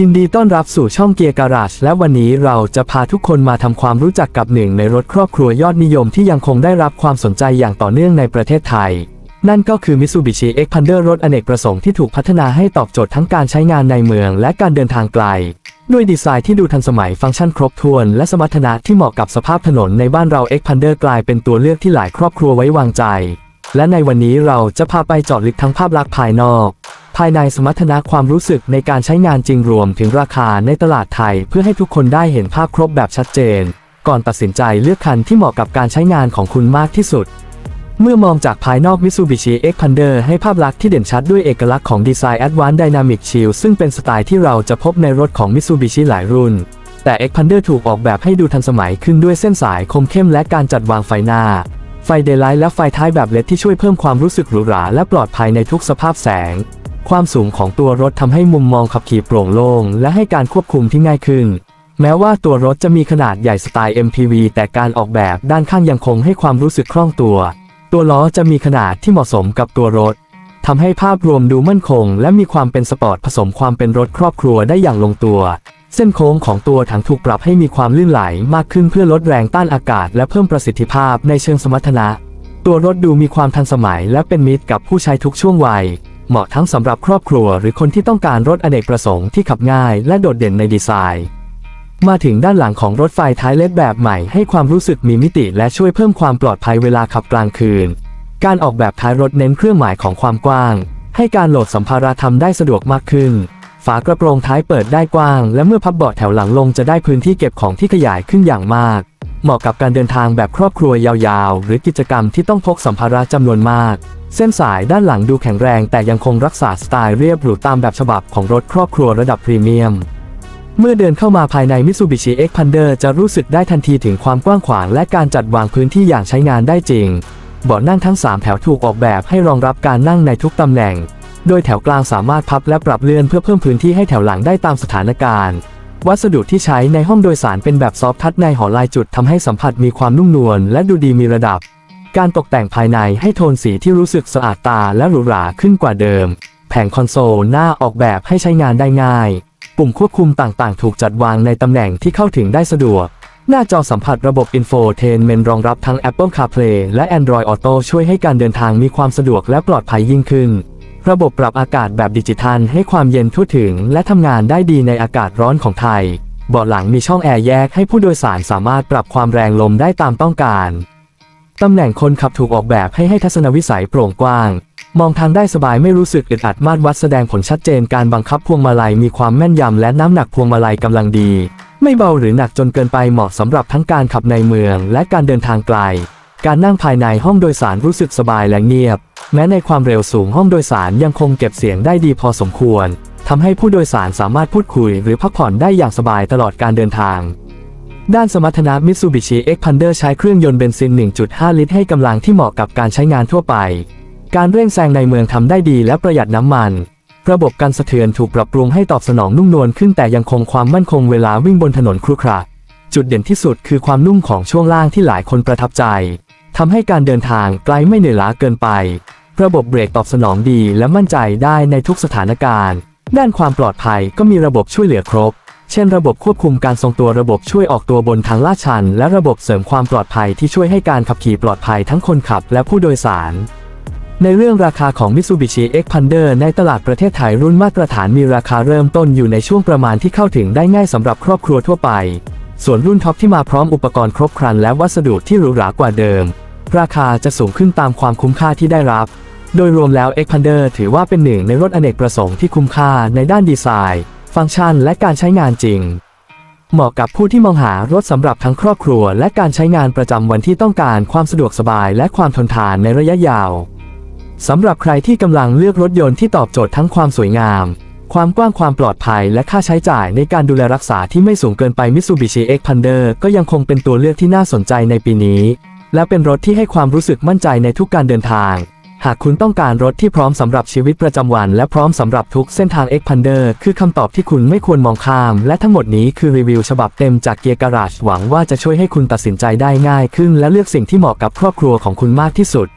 ยินดีต้อนรับสู่ช่องเกียร์การาชและวันนี้เราจะพาทุกคนมาทำความรู้จักกับหนึ่งในรถครอบครัวยอดนิยมที่ยังคงได้รับความสนใจอย่างต่อเนื่องในประเทศไทย นั่นก็คือ Mitsubishi Xpander รถอเนกประสงค์ที่ถูกพัฒนาให้ตอบโจทย์ทั้งการใช้งานในเมืองและการเดินทางไกล ด้วยดีไซน์ที่ดูทันสมัยฟังก์ชันครบถ้วน และสมรรถนะที่เหมาะกับสภาพถนนในบ้านเรา Xpander กลายเป็นตัวเลือกที่หลายครอบครัวไว้วางใจ และในวันนี้เราจะพาไปเจาะลึกทั้งภาพลักษณ์ภายนอก ภายในสมรรถนะความรู้สึกในการใช้งานจริงรวมถึงราคาในตลาดไทย เพื่อให้ทุกคนได้เห็นภาพครบแบบชัดเจน ก่อนตัดสินใจเลือกคันที่เหมาะกับการใช้งานของคุณมากที่สุด เมื่อมองจากภายนอก Mitsubishi Xpander ให้ภาพลักษณ์ที่เด่นชัดด้วยเอกลักษณ์ของดีไซน์ Advanced Dynamic Shield ซึ่งเป็นสไตล์ที่เราจะพบในรถของ Mitsubishi หลายรุ่น แต่ Xpander ถูกออกแบบให้ดูทันสมัยขึ้นด้วยเส้นสายคมเข้มและการจัดวางไฟหน้า ไฟเดย์ไลท์และไฟท้ายแบบเลดที่ช่วยเพิ่มความรู้สึกหรูหราและปลอดภัยในทุกสภาพแสง ความสูงของตัวรถทำให้มุมมองขับขี่โปร่งโล่งและให้การควบคุมที่ง่ายขึ้น แม้ว่าตัวรถจะมีขนาดใหญ่สไตล์ MPV แต่การออกแบบด้านข้างยังคงให้ความรู้สึกคล่องตัว ตัวล้อจะมีขนาดที่เหมาะสมกับตัวรถทำให้ภาพรวมดูมั่นคง และมีความเป็นสปอร์ตผสมความเป็นรถครอบครัวได้อย่างลงตัว เส้นโค้งของตัวถังถูกปรับให้มีความลื่นไหลมากขึ้นเพื่อลดแรงต้านอากาศ และเพิ่มประสิทธิภาพในเชิงสมรรถนะ ตัวรถดูมีความทันสมัย และเป็นมิตรกับผู้ใช้ทุกช่วงวัย เหมาะทั้งสำหรับครอบครัวหรือคนที่ต้องการรถอเนกประสงค์ที่ขับง่ายและโดดเด่นในดีไซน์ มาถึงด้านหลังของรถไฟท้ายเล็ดแบบใหม่ให้ความรู้สึกมีมิติและช่วยเพิ่มความปลอดภัยเวลาขับกลางคืน การออกแบบท้ายรถเน้นเครื่องหมายของความกว้าง ให้การโหลดสัมภาระทำได้สะดวกมากขึ้น ฝากระโปรงท้ายเปิดได้กว้าง และเมื่อพับเบาะแถวหลังลงจะได้พื้นที่เก็บของที่ขยายขึ้นอย่างมาก เหมาะกับการเดินทางแบบครอบครัวยาวๆ หรือกิจกรรมที่ต้องพกสัมภาระจำนวนมาก เส้นสายด้านหลังดูแข็งแรงแต่ยังคงรักษาสไตล์เรียบหรูตามแบบฉบับของรถครอบครัวระดับพรีเมียม เมื่อเดินเข้ามาภายใน Mitsubishi Xpander จะรู้สึกได้ทันทีถึงความกว้างขวางและการจัดวางพื้นที่อย่างใช้งานได้จริง เบาะนั่งทั้ง 3 แถวถูกออกแบบให้รองรับการนั่งในทุกตำแหน่ง โดยแถวกลางสามารถพับและปรับเลื่อนเพื่อเพิ่มพื้นที่ให้แถวหลังได้ตามสถานการณ์วัสดุที่ใช้ในห้องโดยสารเป็นแบบซอฟท์ทัชในหอลายจุดทำให้สัมผัสมีความนุ่มนวลและดูดีมีระดับ การตกแต่งภายในให้โทนสีที่รู้สึกสะอาดตาและหรูหราขึ้นกว่าเดิม แผงคอนโซลหน้าออกแบบให้ใช้งานได้ง่าย ปุ่มควบคุมต่างๆ ถูกจัดวางในตำแหน่งที่เข้าถึงได้สะดวก หน้าจอสัมผัสระบบ Infotainment รองรับทั้ง Apple CarPlay และ Android Auto ช่วยให้การเดินทางมีความสะดวกและปลอดภัยยิ่งขึ้น ระบบปรับอากาศแบบดิจิทัลให้ความเย็นทั่วถึง และทำงานได้ดีในอากาศร้อนของไทย เบาะหลังมีช่องแอร์แยกให้ผู้โดยสารสามารถปรับความแรงลมได้ตามต้องการ ตำแหน่งคนขับถูกออกแบบให้ให้ทัศนวิสัยโปร่งกว้าง มองทางได้สบายไม่รู้สึกอึดอัดมาตรวัดแสดงผลชัดเจนการบังคับพวงมาลัยมีความแม่นยำและน้ำหนักพวงมาลัยกำลังดี ไม่เบาหรือหนักจนเกินไปเหมาะสำหรับทั้งการขับในเมืองและการเดินทางไกล การนั่งภายในห้องโดยสารรู้สึกสบายและเงียบ แม้ในความเร็วสูงห้องโดยสารยังคงเก็บเสียงได้ดีพอสมควรทำให้ผู้โดยสารสามารถพูดคุยหรือพักผ่อนได้อย่างสบายตลอดการเดินทาง ด้านสมรรถนะ Mitsubishi Xpander ใช้เครื่องยนต์เบนซิน 1.5 ลิตรให้กำลังที่เหมาะกับการใช้งานทั่วไป การเร่งแซงในเมืองทำได้ดีและประหยัดน้ำมัน ระบบกันสะเทือนถูกปรับปรุงให้ตอบสนองนุ่มนวลขึ้นแต่ยังคงความมั่นคงเวลาวิ่งบนถนนครุขระจุดเด่นที่สุดคือความนุ่มของช่วงล่างที่หลายคนประทับใจทำให้การเดินทางไกลไม่เหนื่อยล้าเกินไป ระบบเบรกตอบสนองดีและมั่นใจได้ในทุกสถานการณ์ ด้านความปลอดภัยก็มีระบบช่วยเหลือครบ เช่นระบบควบคุมการทรงตัวระบบช่วยออกตัวบนทางลาดชัน และระบบเสริมความปลอดภัยที่ช่วยให้การขับขี่ปลอดภัยทั้งคนขับและผู้โดยสาร ในเรื่องราคาของ Mitsubishi Xpander ในตลาดประเทศไทยรุ่นมาตรฐานมีราคาเริ่มต้นอยู่ในช่วงประมาณที่เข้าถึงได้ง่ายสำหรับครอบครัวทั่วไป ส่วนรุ่นท็อปที่มาพร้อมอุปกรณ์ครบครันและวัสดุที่หรูหรากว่าเดิม ราคาจะสูงขึ้นตามความคุ้มค่าที่ได้รับโดยรวมแล้ว Xpander ถือว่าเป็นหนึ่งในรถอเนกประสงค์ที่คุ้มค่าในด้านดีไซน์ ฟังก์ชันและการใช้งานจริง เหมาะกับผู้ที่มองหารถสำหรับทั้งครอบครัว และการใช้งานประจำวันที่ต้องการความสะดวกสบายและความทนทานในระยะยาวสำหรับใครที่กำลังเลือกรถยนต์ที่ตอบโจทย์ทั้งความสวยงาม ความกว้างความปลอดภัย และค่าใช้จ่ายในการดูแลรักษาที่ไม่สูงเกินไป Mitsubishi Xpander ก็ยังคงเป็นตัวเลือกที่น่าสนใจในปีนี้ และเป็นรถที่ให้ความรู้สึกมั่นใจในทุกการเดินทาง หากคุณต้องการรถที่พร้อมสำหรับชีวิตประจำวัน และพร้อมสำหรับทุกเส้นทาง Xpander คือคำตอบที่คุณไม่ควรมองข้าม และทั้งหมดนี้คือรีวิวฉบับเต็มจากเกียร์การาชหวังว่าจะช่วยให้คุณตัดสินใจได้ง่ายขึ้น และเลือกสิ่งที่เหมาะกับครอบครัวของคุณมากที่สุด